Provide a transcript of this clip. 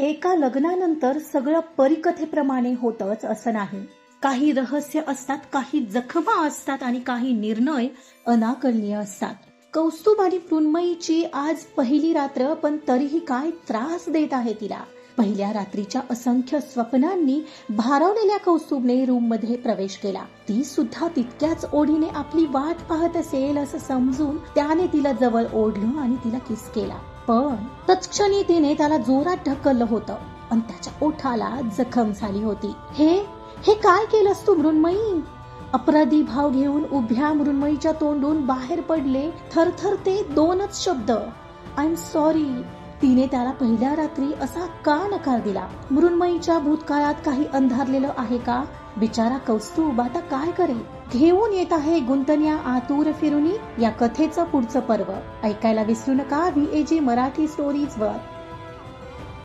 एका लग्नानंतर सगळं परिकथेप्रमाणे होतच असं नाही. काही रहस्य असतात काही जखमा असतात आणि काही निर्णय अनाकलनीय असतात. कौस्तुभ आणि मृण्मयीची आज पहिली रात्र पण तरीही काय त्रास देत आहे तिला? पहिल्या रात्रीच्या असंख्य स्वप्नांनी भारवलेल्या कौस्तुभने रूममध्ये प्रवेश केला. ती सुद्धा तितक्याच ओढीने आपली वाट पाहत असेल असं समजून त्याने तिला जवळ ओढलं आणि तिला किस केला. पण तत्क्षणी तिने त्याला जोरात ढकललं होतं आणि त्याच्या ओठाला जखम झाली होती. हे हे काय केलंस तू मृण्मयी? अपराधी भाव घेऊन उभ्या मृण्मयीच्या तोंडून बाहेर पडले थरथर ते दोनच शब्द. आय एम सॉरी तिने त्याला पहिल्या रात्री असा का नकार दिला? मृण्मयीच्या भूतकाळात काही अंधारलेलं आहे का? बिचारा कौस्तुभ आता काय करेल? घेऊन येत आहे गुंतन्या आतूर फिरुनी या कथेचं पुढचं पर्व. ऐकायला विसरू नका व्हीएजी मराठी स्टोरीज वर.